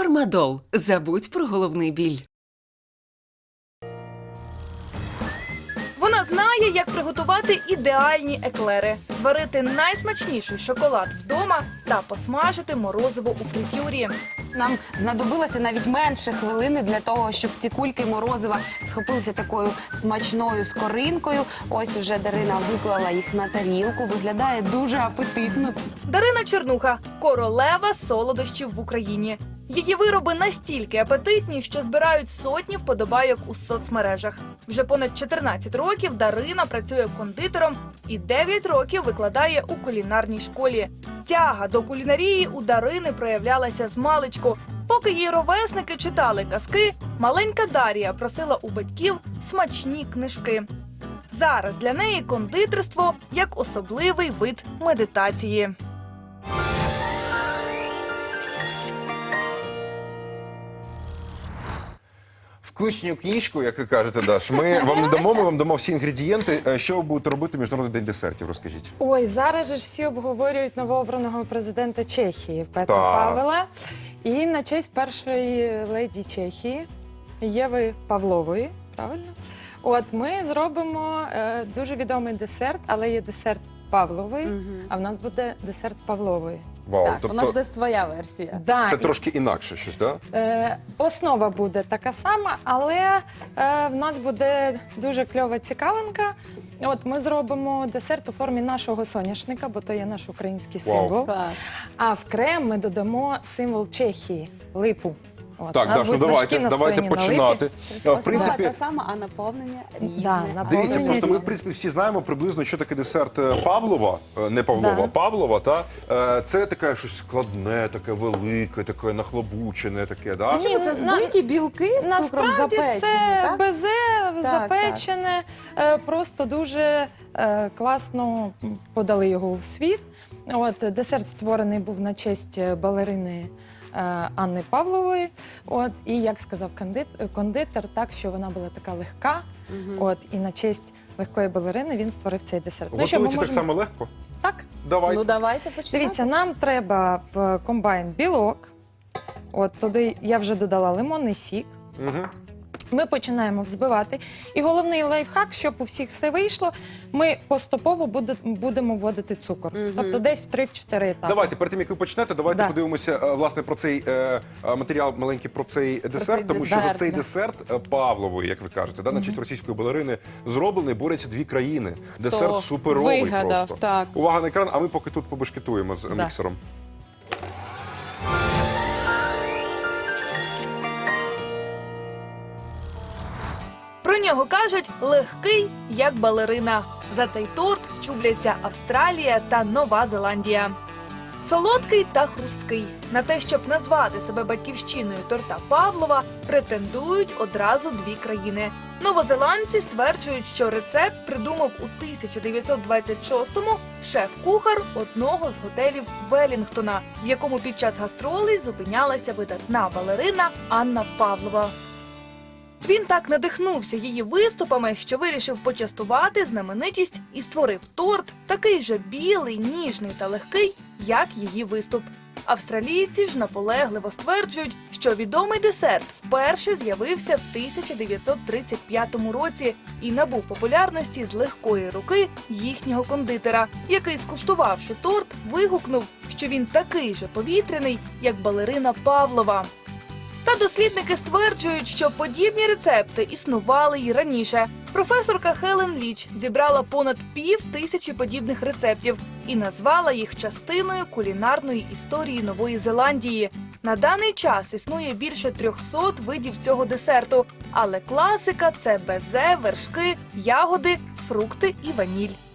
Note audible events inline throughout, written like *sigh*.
Фармадол. Забудь про головний біль. Вона знає, як приготувати ідеальні еклери, зварити найсмачніший шоколад вдома та посмажити морозиво у фритюрі. Нам знадобилося навіть менше хвилини для того, щоб ці кульки морозива схопилися такою смачною скоринкою. Ось уже Дарина виклала їх на тарілку. Виглядає дуже апетитно. Дарина Чернуха королева солодощів в Україні. Її вироби настільки апетитні, що збирають сотні вподобайок у соцмережах. Вже понад 14 років Дарина працює кондитером і 9 років викладає у кулінарній школі. Тяга до кулінарії у Дарини проявлялася з маличку. Поки її ровесники читали казки, маленька Дарія просила у батьків смачні книжки. Зараз для неї кондитерство як особливий вид медитації. Вкусню книжку, як ви кажете, Даш. Ми вам не дамо, ми вам дамо всі інгредієнти. Е, Що ви будете робити міжнародний день десертів? Розкажіть. Ой, зараз же ж всі обговорюють новообраного президента Чехії Петра Так. Павела. І на честь першої леді Чехії Єви Павлової. Правильно? От ми зробимо е, дуже відомий десерт, але є десерт Павлової, а в нас буде десерт Павлової. Вау, Так, тобто у нас буде своя версія. Да, це і- трошки інакше щось, так? Е, основа буде така сама, але е, в нас буде дуже кльова цікавинка. От ми зробимо десерт у формі нашого соняшника, бо то є наш український Вау. символ. Клас. А в крем ми додамо символ Чехії липу. От, Так, у нас Даш, ну будуть давайте, давайте настояні на липі. починати. А, В Основа принципі, та сама, а наповнення різне. Да, Дивіться, наповнення просто ми в принципі всі знаємо приблизно, що таке десерт е, Павлова, е, не Павлова, Да. Павлова. Та Е, це таке щось складне, таке велике, таке нахлобучене, таке. Да? Ні, Чому це на- збиті білки з цукром Насправді запечені, це так? безе Так, запечене, е, просто дуже е, класно подали його в світ. От десерт створений був на честь балерини. Е, Анни Павлової, от і як сказав кондит, кондитер, так що вона була така легка. От і на честь легкої балерини він створив цей десерт. Готується можемо... так само легко? Так, Давай. Ну давайте почнемо. Дивіться, нам треба в комбайн білок. От туди я вже додала лимонний сік. Угу. Ми починаємо взбивати. І головний лайфхак, щоб у всіх все вийшло, ми поступово буде- будемо вводити цукор. Тобто десь в 3-4 етапи. Давайте, перед тим як ви почнете, давайте Да. подивимося е, власне про цей е, е, матеріал маленький про цей десерт, цей тому що за десерт, цей да. десерт е, Павлової, як ви кажете, да, на честь російської балерини зроблений, борються дві країни. Десерт суперовий вигадав, просто. так. Увага на екран, а ми поки тут побешкетуємо з е, Да. міксером. Про нього кажуть легкий, як балерина. За цей торт чубляться Австралія та Нова Зеландія. Солодкий та хрусткий. На те, щоб назвати себе батьківщиною торта Павлова, претендують одразу дві країни. Новозеландці стверджують, що рецепт придумав у 1926-му шеф-кухар одного з готелів Велінгтона, в якому під час гастролей зупинялася видатна балерина Анна Павлова. Він так надихнувся її виступами, що вирішив почастувати знаменитість і створив торт, такий же білий, ніжний та легкий, як її виступ. Австралійці ж наполегливо стверджують, що відомий десерт вперше з'явився в 1935 році і набув популярності з легкої руки їхнього кондитера, який, скуштувавши торт, вигукнув, що він такий же повітряний, як балерина Павлова. Та дослідники стверджують, що подібні рецепти існували й раніше. Професорка Хелен Ліч зібрала понад пів тисячі подібних рецептів і назвала їх частиною кулінарної історії Нової Зеландії. На даний час існує більше 300 видів цього десерту, але класика це безе, вершки, ягоди, фрукти і ваніль.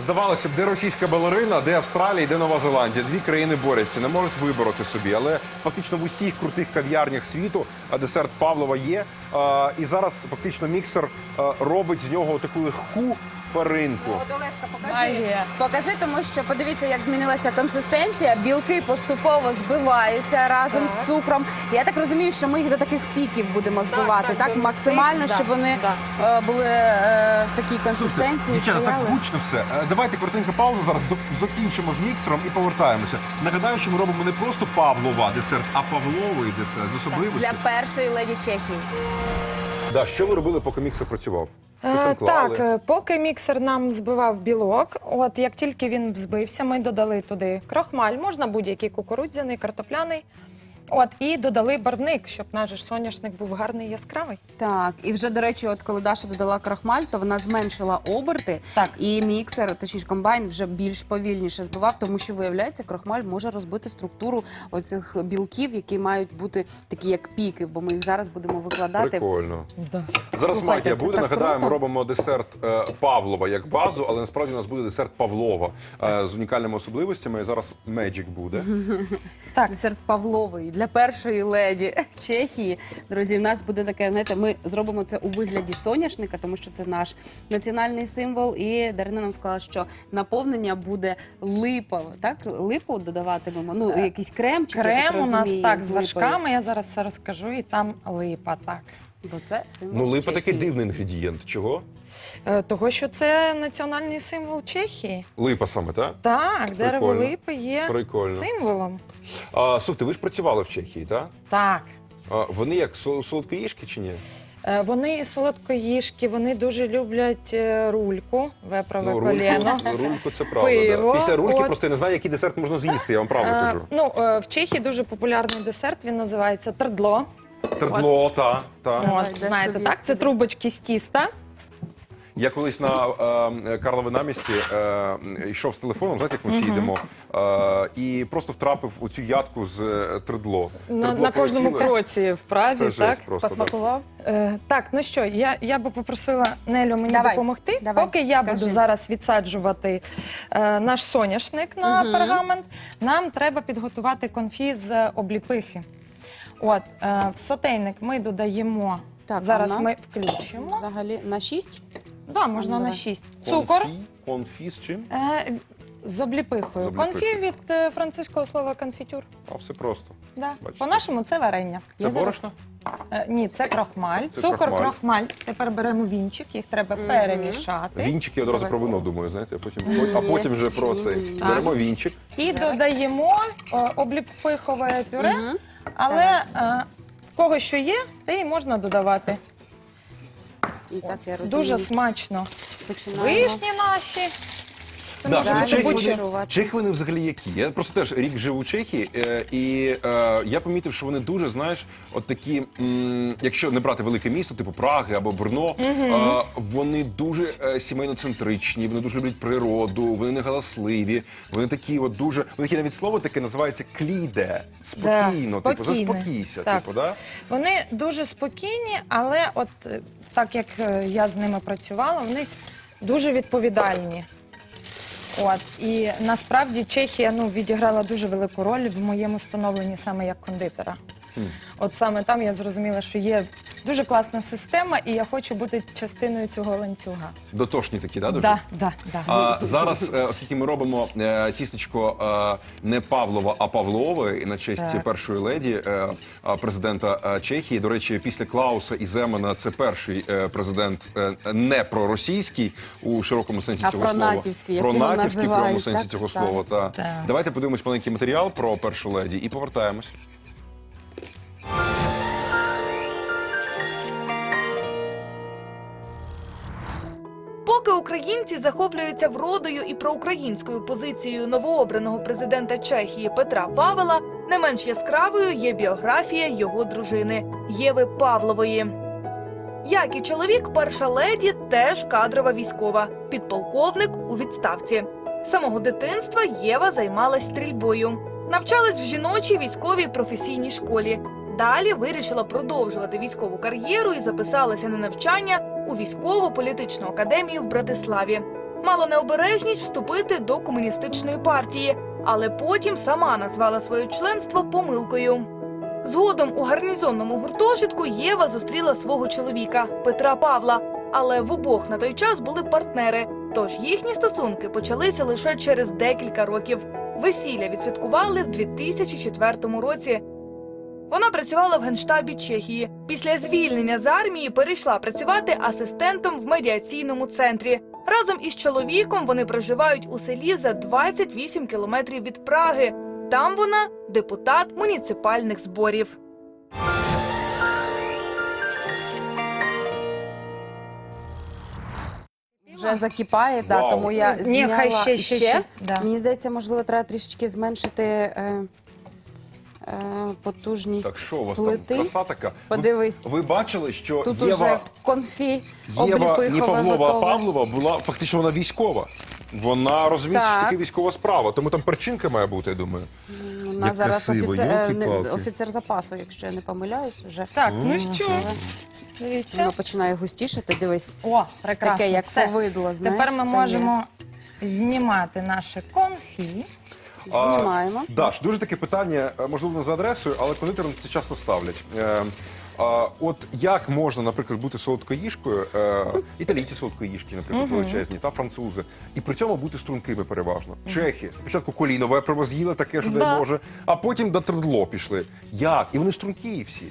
Здавалося б, де російська балерина, де Австралія, де Нова Зеландія. Дві країни борються, не можуть вибороти собі. Але фактично в усіх крутих кав'ярнях світу десерт Павлова є. І зараз фактично міксер робить з нього таку легку, шпаринку. От Олешка, покажи. Магія. Покажи, тому що подивіться, як змінилася консистенція. Білки поступово збиваються разом з цукром. Я так розумію, що ми їх до таких піків будемо збивати, так, так, до максимально, цих, щоб да, вони да. е, були е, в такій консистенції. Дівчата, так стояли. гучно все. Е, Давайте коротенька пауза. Зараз до- закінчимо з міксером і повертаємося. Нагадаю, що ми робимо не просто Павлова десерт, а Павловий десерт з особливості. Для першої леді Чехії. Да, що ви робили, поки міксер працював? Щось там Е, клали? Так, е, поки міксер нам збивав білок, от як тільки він взбився, ми додали туди крохмаль, можна будь-який кукурудзяний, картопляний. От і додали барвник, щоб наш же ж соняшник був гарний яскравий. Так, і вже до речі, от коли Даша додала крахмаль, то вона зменшила оберти, Так. і міксер, точніше комбайн, вже більш повільніше збивав, тому що виявляється, крахмаль може розбити структуру оцих білків, які мають бути такі як піки, бо ми їх зараз будемо викладати. Прикольно. Да. Зараз Слухайте, магія це буде. так Нагадаю, ми круто. робимо десерт е, Павлова як базу, але насправді у нас буде десерт Павлова е, з унікальними особливостями. І зараз Magic буде. *laughs* Так. Десерт Павловий для першої леді Чехії. Друзі, в нас буде таке, знаєте, ми зробимо це у вигляді соняшника, тому що це наш національний символ. І Дарина нам сказала, що наповнення буде липове. Так, липу додаватимемо. Ну, якийсь кремчик. я так Крем у нас так з вершками. Я зараз все розкажу, і там липа. Так Бо це символ Ну, липа такий дивний інгредієнт. Чого? Е, того, що це національний символ Чехії. Липа саме, так? Так, дерево Прикольно. липи є Прикольно. символом. А, слухайте, ви ж працювали в Чехії, так? Так. А, вони як сол- солодкоїжки чи ні? Е, Вони і солодкоїжки, вони дуже люблять е, рульку, вепрове Ну, коліно. рульку, рульку це правда. Пиво, Да. Після рульки от. просто я не знаю, який десерт можна з'їсти, я вам правду Е, кажу. Ну, е, в Чехії дуже популярний десерт, він називається тердло. Тердло, та, та. От, знаєте, так? Це собі. трубочки з тіста. Я колись на е, Карлові намісті е, йшов з телефоном, знаєте, як ми всі йдемо, е, і просто втрапив у цю ядку з е, тердло. На, на кожному полетіло. кроці в Празі, Це так? просто. да. Посмакував? Е, так, ну що, я, я би попросила Нелю мені Давай, допомогти. давай, Поки я кажи. буду зараз відсаджувати е, наш соняшник на Мгм. пергамент, нам треба підготувати конфі з обліпихи. От, е, в сотейник ми додаємо. Так, а зараз нас? ми включимо. Взагалі на 6? Да, можна на 6. Цукор Конфі, конфі з чим? е, з обліпихою. З обліпихою. Конфі від е, французького слова конфітюр. А все просто. Да. Бачите. По-нашому це варення. Це Я зараз- борошно? Е, ні, це крохмаль. Це Цукор, крохмаль. крохмаль. Тепер беремо вінчик, їх треба перемішати. Вінчик я одразу Давай. про вино думаю, знаєте, а потім, а потім вже про цей. Беремо вінчик. І додаємо обліпихове пюре, Мгм. але е, в кого що є, те і можна додавати. І так я розумію. Дуже смачно. Починаємо. Вишні наші. Да, бути чехи, будь-що. чехи вони взагалі які? Я просто теж рік живу у Чехії, е, і е, я помітив, що вони дуже, знаєш, от такі, м, якщо не брати велике місто, типу Праги або Брно, е, вони дуже е, сімейноцентричні, вони дуже люблять природу, вони не галасливі, вони такі, от дуже, вони такі навіть слово таке називається кліде. Спокійно, типу, спокійне. заспокійся, Так. типу, да? Вони дуже спокійні, але от е, так як е, я з ними працювала, вони дуже відповідальні. От і насправді Чехія ну відіграла дуже велику роль в моєму становленні саме як кондитера. От саме там я зрозуміла, що є дуже класна система, і я хочу бути частиною цього ланцюга. Дотошні такі, да, дуже? Да, да, да. А, зараз, е, оскільки ми робимо е, тістечко е, не Павлова, а Павлове і на честь Так. першої леді е, а, президента е, Чехії. До речі, після Клауса і Земана це перший е, президент е, не проросійський у широкому сенсі А цього слова. пронатівський, як його Пронатівський в прямому сенсі так, цього зараз. слова. Та. Так. Давайте подивимось маленький матеріал про першу леді і повертаємось. Поки українці захоплюються вродою і проукраїнською позицією новообраного президента Чехії Петра Павела, не менш яскравою є біографія його дружини Єви Павлової. Як і чоловік, перша леді теж кадрова військова, підполковник у відставці. З самого дитинства Єва займалась стрільбою, навчалась в жіночій військовій професійній школі. Далі вирішила продовжувати військову кар'єру і записалася на навчання у військово-політичну академію в Братиславі. Мала необережність вступити до комуністичної партії, але потім сама назвала своє членство помилкою. Згодом у гарнізонному гуртожитку Єва зустріла свого чоловіка Петра Павла, але в обох на той час були партнери. Тож їхні стосунки почалися лише через декілька років. Весілля відсвяткували в 2004 році. Вона працювала в генштабі Чехії. Після звільнення з армії перейшла працювати асистентом в медіаційному центрі. Разом із чоловіком вони проживають у селі за 28 кілометрів від Праги. Там вона депутат муніципальних зборів. Вже закипає, да, Вау. тому я зняла ще, ще, ще. Да. Мені здається, можливо, треба трішечки зменшити е, потужність Так що у вас плити. там краса така? Подивись. Ви, бачили, що Тут Єва, уже конфі Єва не Павлова, а. Павлова була фактично вона військова. Вона розуміє, що таке військова справа, тому там перчинка має бути, я думаю. Вона Як зараз красиво, офіцер, е, не- офіцер запасу, якщо я не помиляюсь, вже Так, ну що, дивіться. воно починає густішати. Дивись, О, прекрасно. таке, як все. повидло. Знаєш, Тепер ми стає. можемо знімати наше конфі. Знімаємо. А, Даш, дуже таке питання, е, можливо, не за адресою, але кондитерам це часто ставлять. Е, а, от як можна, наприклад, бути солодкоїжкою, е, італійці солодкоїжки, наприклад, величезні, та французи, і при цьому бути стрункими переважно. Чехи спочатку колінове право з'їли, таке що дай Да. Боже, а потім до тредло пішли. Як? І вони стрункі всі.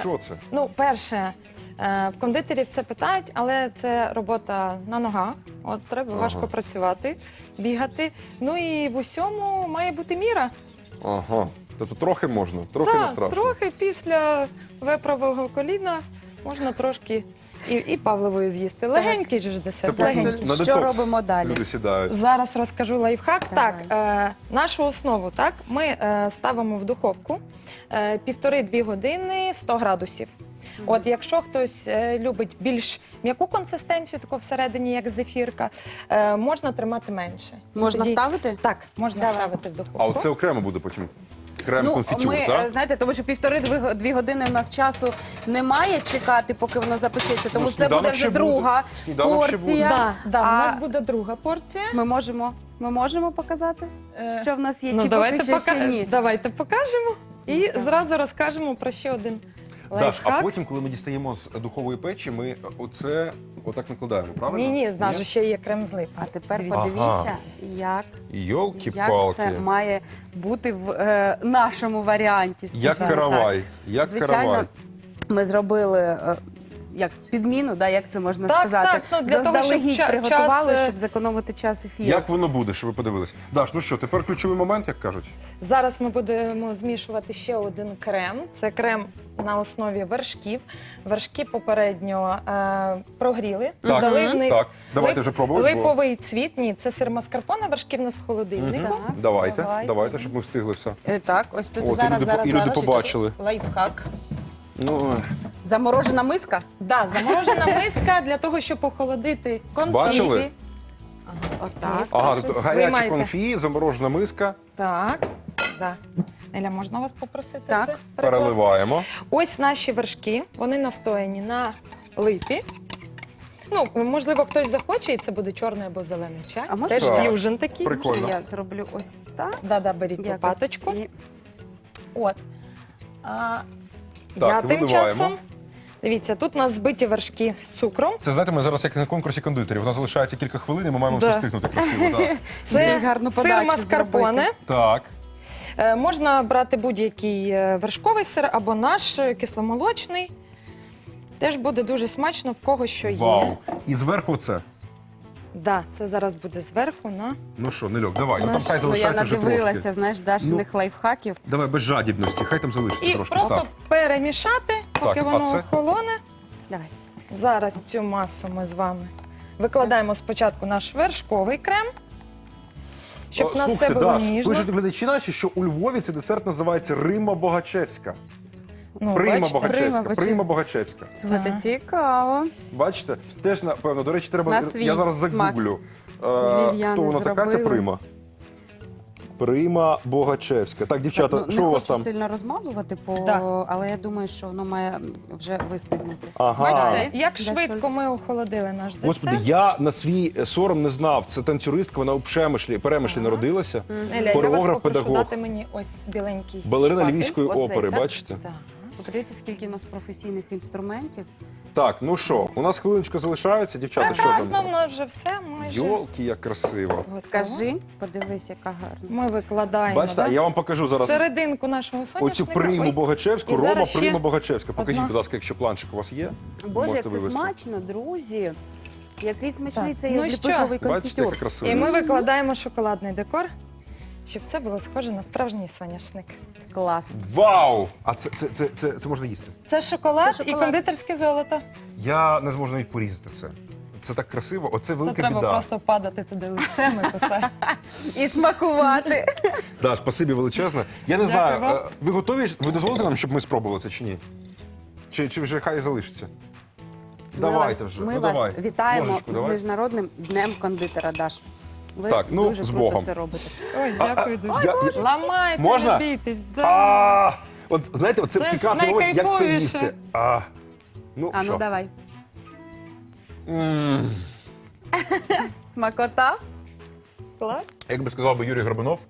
Що це? Ну, перше, е, в кондитерів це питають, але це робота на ногах. От треба важко працювати, бігати. Ну і в усьому має бути міра. Ага. Тобто трохи можна, трохи не страшно. трохи після виправого коліна можна трошки і, і Павлової з'їсти. Легенький же ж Це десерт. потім легенький. на що детокс робимо далі? Люди сідають. Зараз розкажу лайфхак. Давай. Так, е, нашу основу так, ми е, ставимо в духовку е, півтори-дві години 100 градусів. От якщо хтось е, любить більш м'яку консистенцію, таку всередині, як зефірка, е, можна тримати менше. Можна Тоді- ставити? Так, можна Давай. ставити в духовку. А оце окремо буде потім. Крем Ну, конфітюр, ми, так? знаєте, тому що півтори-дві дві години у нас часу немає чекати, поки воно запечеться. Тому Ну, це сніданок буде вже ще буде. друга Сніданок ще порція. Да, да, А- У нас буде друга порція. Ми можемо, ми можемо показати, Е, що в нас є, ну, чи давайте, поки що пока- ще ні. давайте покажемо і зразу розкажемо про ще один Даш, лайфхак. а потім, коли ми дістаємо з духової печі, ми оце отак накладаємо, правильно? Ні, ні, в нас же ще є крем з липи. А тепер Дивіться. подивіться, як, як Йолки-палки. це має бути в е, нашому варіанті. Як скажімо каравай. так. Як Звичайно, каравай. ми зробили. е, Як підміну, да, як це можна Так, сказати? так, ну, для того, щоб Заздалегідь приготували, час, е, щоб зекономити час ефіру. Як воно буде, щоб ви подивилися? Даш, ну що, тепер ключовий момент, як кажуть? Зараз ми будемо змішувати ще один крем. Це крем на основі вершків. Вершки попередньо е, прогріли, Так, додали в них так. Давайте лип- вже пробувати. бо- липовий цвіт. Ні, це сир маскарпоне, вершки в нас в холодильнику. Так, Давайте, давайте. давайте, щоб ми встигли все. Е, Так, ось тут От, і зараз, люди, по- зараз, і люди зараз. побачили. Лайфхак. Ну, Заморожена миска. Да, заморожена миска для того, щоб охолодити конфі. Бачили? Ось так. ага, гарячі Виймайте. конфі, заморожена миска. Так, да. Неля, можна вас попросити Так. це? перекласти? Переливаємо. Ось наші вершки, вони настояні на липі. Ну, можливо, хтось захоче, і це буде чорний або зелений чай. А можна Теж Так. ф'южн такий. Прикольно. Можна я зроблю ось так. Да-да, беріть якось. лопаточку. І- От. А, Так, я тим виливаємо. часом. Дивіться, тут у нас збиті вершки з цукром. Це знаєте, ми зараз як на конкурсі кондитерів. У нас залишається кілька хвилин, і ми маємо Да. все встигнути красиво. Так. *laughs* Це гарну сир подачу маскарпоне. зробити. так. Е, можна брати будь-який е, вершковий сир або наш е, кисломолочний. Теж буде дуже смачно, в кого що є. Вау. І зверху це. Да, це зараз буде зверху на Ну що, Нельок, давай. Ну там хай Ну, я залишається вже надивилася, знаєш, дашених лайфхаків. Давай без жадібності, хай там залишиться і трошки. просто Став. перемішати, поки а воно це? охолоне. Давай. Зараз цю масу ми з вами викладаємо спочатку наш вершковий крем, щоб О, у нас все слухайте, було Даш, ніжно. Пишуть глядачі наші, що у Львові цей десерт називається Рима Богачевська. Ну, Прима бачите? Богачевська. Прима Прима Богачевська. Слухайте, цікаво. Бачите? Теж, напевно, до речі, треба. На свій я зараз смак. загуглю. Е, хто вона така? Це зробили. Прима. Прима Богачевська. Так, дівчата, ну, що не у вас хочу там? сильно розмазувати, по... Так. але я думаю, що воно має вже вистигнути. Ага. Бачите, як Де швидко соль? ми охолодили наш десерт. Господи, я на свій е, сором не знав. Це танцюристка, вона у Пшемишлі, Перемишлі народилася. Неля, я вас Хореограф, попрошу педагог. дати мені ось біленький Балерина шпатель. Львівської Оцей, опери, так? бачите? Так. Подивіться, скільки в нас професійних інструментів. Так, ну що, у нас хвилиночка залишається, дівчата, що там? нас вже все майже. Йолки, як красиво. готово. Скажи, подивись, яка гарна. Ми викладаємо Бачите, да? я вам покажу зараз серединку нашого оцю соняшника. приму Ой, Богачевську. І Рома, зараз ще приму Богачевська. Покажіть, одна. будь ласка, якщо планчик у вас є. Боже, як це вивести. смачно, друзі. Який смачний Так, цей ну обліпиховий Бачите, конфітюр. красиво. І ми викладаємо шоколадний декор, щоб це було схоже на справжній соняшник. Клас. Вау! А це, це, це, це, це можна їсти. Це шоколад, Це і шоколад. кондитерське золото. Я не зможу навіть порізати це. Це так красиво. Оце Це велика треба біда. просто падати туди лицем і писати. І смакувати. *laughs* Да, спасибі величезне. Я не Дякую знаю, вам. е, ви готові? Ви дозволите нам, щоб ми спробували це чи ні? Чи, чи вже хай залишиться? Давайте вас, вже. Ми ну, вас давай. вітаємо Ложечку з давай. міжнародним днем кондитера Даш. Ви Так, ну, дуже з круто Богом. це робите. Ой, дякую дуже. Я- я- Ламайте, Можна? не бійтесь. Да. А, От знаєте, оце Це ж пікантний момент, як це найкайфовіше. їсти. А, ну, А що? ну давай. М, *laughs* Смакота. Клас. Як би сказав би Юрій Горбунов,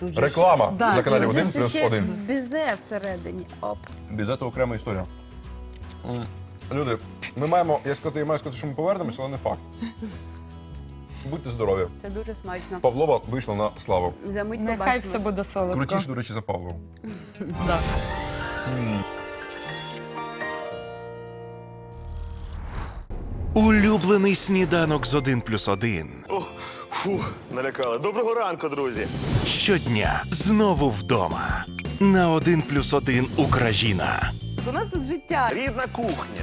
Тут же реклама Да, на каналі Це 1 ж плюс ще 1. Бізе всередині. Оп. Без цього окрема історія. М, Люди, ми маємо, я сказати, я маю сказати, що ми повернемося, але не факт. Будьте здорові. Це дуже смачно. Павлова вийшла на славу. За мить Нехай побачимось. все буде солодко. Крутіше, до речі, за Павлову. *laughs* Да. Улюблений сніданок з 1 плюс 1. О, фу, налякали. Доброго ранку, друзі. Щодня знову вдома. На 1 плюс 1 Україна У нас тут життя. Рідна кухня,